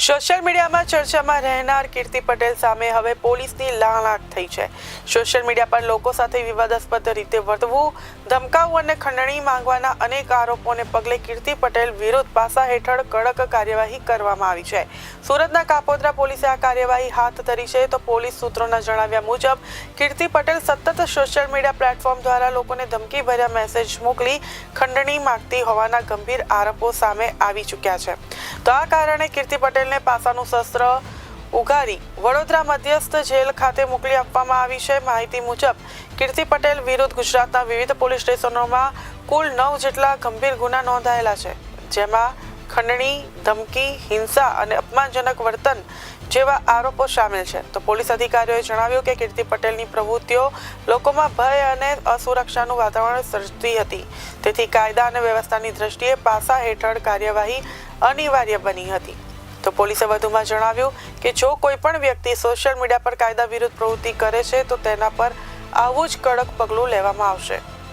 Social મીડિયામાં ચર્ચામાં રહેનાર કીર્તિ પટેલ સામે હવે પોલીસની લાલાક થઈ છે. સોશિયલ મીડિયા પર લોકો સાથે વિવાદાસ્પદ રીતે વર્તવું ધમકાવવું અને ખંડણી માંગવાના અનેક આરોપોને પગલે કીર્તિ પટેલ વિરુદ્ધ પાસા હેઠળ કડક કાર્યવાહી કરવામાં આવી છે. સુરતના કાપોદ્રા પોલીસે આ કાર્યવાહી હાથ ધરી છે તો પોલીસ સૂત્રોના જણાવ્યા મુજબ, કીર્તિ પટેલ સતત સોશિયલ મીડિયા પ્લેટફોર્મ દ્વારા લોકોને ધમકી ભર્યા મેસેજ મોકલી ખંડણી માંગતી હોવાના ગંભીર આરોપો સામે આવી ચૂક્યા છે. તો આ કારણે કીર્તિ પટેલને પાસાનું શસ્ત્ર ઉઘારી વડોદરા મધ્યસ્થ જેલ ખાતે મોકલી આપવામાં આવી છે. માહિતી મુજબ, કીર્તિ પટેલ વિરુદ્ધ ગુજરાતના વિવિધ પોલીસ સ્ટેશનોમાં કુલ નવ જેટલા ગંભીર ગુના નોંધાયેલા છે, જેમાં ખંડણી, ધમકી, હિંસા અને અપમાનજનક વર્તન જેવા આરોપો સામેલ છે. તો પોલીસ અધિકારીઓએ જણાવ્યું કે કીર્તિ પટેલની પ્રવૃત્તિઓ લોકોમાં ભય અને અસુરક્ષાનું વાતાવરણ સર્જતી હતી. તેથી કાયદા અને વ્યવસ્થાની દ્રષ્ટિએ પાસા હેઠળ કાર્યવાહી અનિવાર્ય બની હતી. તો પોલીસે વધુમાં જણાવ્યું કે જો કોઈ પણ વ્યક્તિ સોશિયલ મીડિયા પર કાયદા વિરુદ્ધ પ્રવૃત્તિ કરે છે, તો તેના પર આવું જ કડક પગલું લેવામાં આવશે.